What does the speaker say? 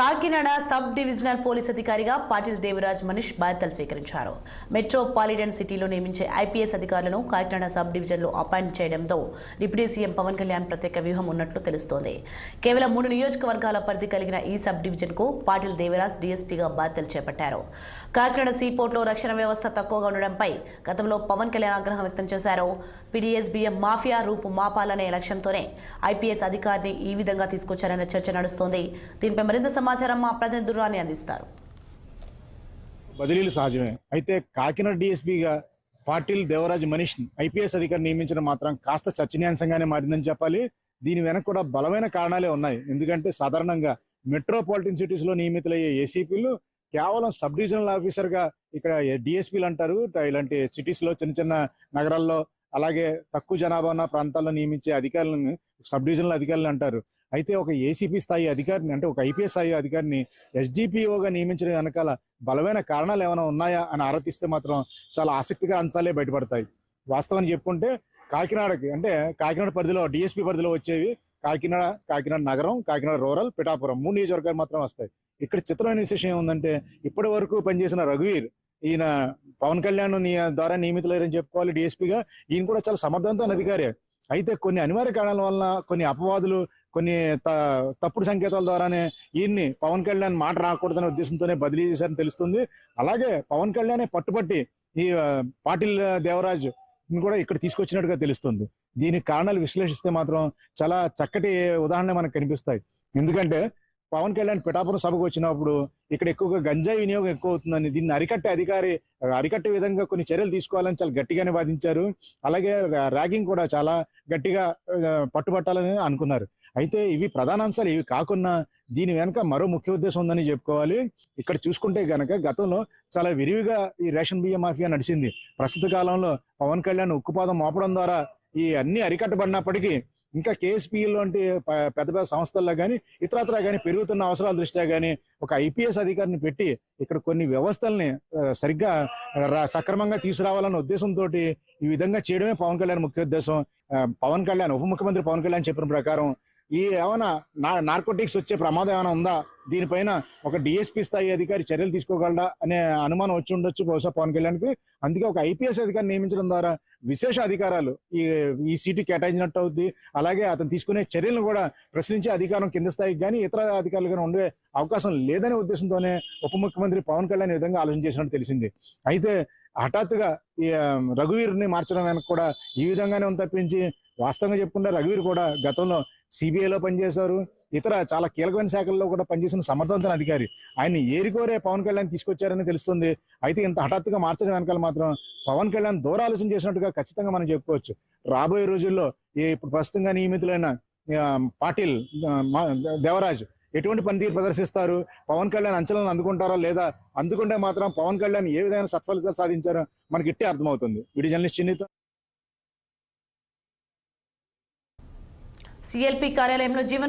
Kakinada sub divisional police అధికారిగా పాటిల్ దేవరాజ్ మనీష్ బాధ్యతలు స్వీకరించారు. మెట్రోపాలిటన్ సిటీలో నియమించే ఐపీఎస్ అధికారులను కాకినాడ సబ్ డివిజన్లో అపాయింట్ చేయడంతో డిప్యూటీ సీఎం పవన్ కళ్యాణ్ ప్రత్యేక వ్యూహం ఉన్నట్లు తెలుస్తోంది. కేవలం మూడు నియోజకవర్గాల పరిధి కలిగిన ఈ సబ్ డివిజన్కు పాటిల్ దేవరాజ్ డీఎస్పీగా బాధ్యతలు చేపట్టారు. కాకినాడ సీపోర్ట్లో రక్షణ వ్యవస్థ తక్కువగా ఉండడంపై గతంలో పవన్ కళ్యాణ్ ఆగ్రహం వ్యక్తం చేశారు. పీడీఎస్బీఎం మాఫియా రూపు మాపాలనే లక్ష్యంతోనే ఐపీఎస్ అధికారిని ఈ విధంగా తీసుకొచ్చారన్న చర్చ నడుస్తోంది. దీనిపై మరింత సమాచారం మా ప్రతినిధులు అందిస్తారు. బదిలీలు సహజమే. అయితే కాకినాడ డిఎస్పీగా పాటిల్ దేవరాజ్ మనీష్ ఐపీఎస్ అధికారి నియమించడం మాత్రం కాస్త చర్చనీయాంశంగానే మారిందని చెప్పాలి. దీని వెనక కూడా బలమైన కారణాలే ఉన్నాయి. ఎందుకంటే సాధారణంగా మెట్రోపాలిటన్ సిటీస్లో నియమితులయ్యే ఏసీపీలు కేవలం సబ్ డివిజనల్ ఆఫీసర్గా ఇక్కడ డిఎస్పీలు అంటారు? ఇలాంటి సిటీస్లో చిన్న చిన్న నగరాల్లో అలాగే తక్కువ జనాభా ఉన్న ప్రాంతాల్లో నియమించే అధికారులను సబ్ డివిజనల్ అధికారులు అంటారు. అయితే ఒక ఏసీపీ స్థాయి అధికారిని అంటే ఒక ఐపీఎస్ స్థాయి అధికారిని ఎస్డిపిఓగా నియమించడం వెనకాల బలమైన కారణాలు ఏమైనా ఉన్నాయా అని ఆరాధిస్తే మాత్రం చాలా ఆసక్తికర అంశాలే బయటపడతాయి. వాస్తవాన్ని చెప్పుకుంటే కాకినాడకి అంటే కాకినాడ పరిధిలో డిఎస్పీ పరిధిలో వచ్చేవి కాకినాడ కాకినాడ నగరం కాకినాడ రూరల్ పిఠాపురం. మూడు నియోజకవర్గాలు మాత్రం వస్తాయి. ఇక్కడ చిత్రమైన విశేషం ఏముందంటే ఇప్పటి వరకు పనిచేసిన రఘువీర్ ఈయన పవన్ కళ్యాణ్ నీ- ద్వారా నియమితులయ్యారని చెప్పుకోవాలి డిఎస్పీగా. ఈయన కూడా చాలా సమర్థవంతమైన అధికారి. అయితే కొన్ని అనివార్య కారణాల వలన కొన్ని అపవాదులు కొన్ని త- తప్పుడు సంకేతాల ద్వారానే ఈయన్ని పవన్ కళ్యాణ్ మాట రాకూడదనే ఉద్దేశంతోనే బదిలీ చేశారని తెలుస్తుంది. అలాగే పవన్ కళ్యాణ్ పట్టుబట్టి ఈ పాటిల్ దేవరాజ్ కూడా ఇక్కడ తీసుకొచ్చినట్టుగా తెలుస్తుంది. దీనికి కారణాలు విశ్లేషిస్తే మాత్రం చాలా చక్కటి ఉదాహరణ మనకు కనిపిస్తాయి. ఎందుకంటే పవన్ కళ్యాణ్ పిఠాపురం సభకు వచ్చినప్పుడు ఇక్కడ ఎక్కువగా గంజాయి వినియోగం ఎక్కువ అవుతుందని దీన్ని అరికట్టే అధికారి అరికట్టే విధంగా కొన్ని చర్యలు తీసుకోవాలని చాలా గట్టిగానే వాదించారు. అలాగే ర్యాగింగ్ కూడా చాలా గట్టిగా పట్టుబట్టాలని అనుకున్నారు. అయితే ఇవి ప్రధాన అంశాలు ఇవి కాకుండా దీని వెనక మరో ముఖ్య ఉద్దేశం ఉందని చెప్పుకోవాలి. ఇక్కడ చూసుకుంటే గనక గతంలో చాలా విరివిగా ఈ రేషన్ బియ్యం మాఫియా నడిచింది. ప్రస్తుత కాలంలో పవన్ కళ్యాణ్ ఉక్కుపాదం మోపడం ద్వారా ఈ అన్ని అరికట్టబడినప్పటికీ ఇంకా కేఎస్పీఎల్ వంటి పెద్ద పెద్ద సంస్థల్లో కానీ ఇతరత్ర కానీ పెరుగుతున్న అవసరాల దృష్ట్యా కానీ ఒక ఐపీఎస్ అధికారిని పెట్టి ఇక్కడ కొన్ని వ్యవస్థల్ని సరిగ్గా సక్రమంగా తీసుకురావాలన్న ఉద్దేశంతో ఈ విధంగా చేయడమే పవన్ కళ్యాణ్ ముఖ్య ఉద్దేశం పవన్ కళ్యాణ్ ఉప ముఖ్యమంత్రి పవన్ కళ్యాణ్ చెప్పిన ప్రకారం ఈ ఏమైనా నా నార్కోటిక్స్ వచ్చే ప్రమాదం ఏమైనా ఉందా? దీనిపైన ఒక డిఎస్పీ స్థాయి అధికారి చర్యలు తీసుకోగలడా? అనే అనుమానం వచ్చి ఉండొచ్చు బహుశా పవన్ కళ్యాణ్కి. అందుకే ఒక ఐపీఎస్ అధికారి నియమించడం ద్వారా విశేష అధికారాలు ఈ ఈ సీటు కేటాయించినట్టు అవుద్ది. అలాగే అతను తీసుకునే చర్యలను కూడా ప్రశ్నించే అధికారం కింద స్థాయికి కానీ ఇతర అధికారులు కానీ ఉండే అవకాశం లేదనే ఉద్దేశంతోనే ఉప ముఖ్యమంత్రి పవన్ కళ్యాణ్ ఈ విధంగా ఆలోచన చేసినట్టు తెలిసింది. అయితే హఠాత్తుగా ఈ రఘువీర్ని మార్చడం వెనక కూడా ఈ విధంగానే ఉంది తప్పించి వాస్తవంగా చెప్పుకుంటే రఘువీర్ కూడా గతంలో సిబిఐలో పనిచేశారు. ఇతర చాలా కీలకమైన శాఖల్లో కూడా పనిచేసిన సమర్థవంతమైన అధికారి. ఆయన ఏరికోరే పవన్ కళ్యాణ్ తీసుకొచ్చారని తెలుస్తుంది. అయితే ఇంత హఠాత్తుగా మార్చడం వెనకాల మాత్రం పవన్ కళ్యాణ్ దూరాలోచన చేసినట్టుగా ఖచ్చితంగా మనం చెప్పుకోవచ్చు. రాబోయే రోజుల్లో ఇప్పుడు ప్రస్తుతంగా నియమితులైన పాటిల్ దేవరాజ్ ఎటువంటి పనితీరు ప్రదర్శిస్తారు? పవన్ కళ్యాణ్ అంచనాలను అందుకుంటారా లేదా? అందుకుంటే మాత్రం పవన్ కళ్యాణ్ ఏ విధమైన సత్ఫలితాలు సాధించారో మనకి ఇట్టే అర్థమవుతుంది. వీడియో జర్నలిస్ట్ చిన్నితో సిఎల్పి కార్యాలయంలో జీవన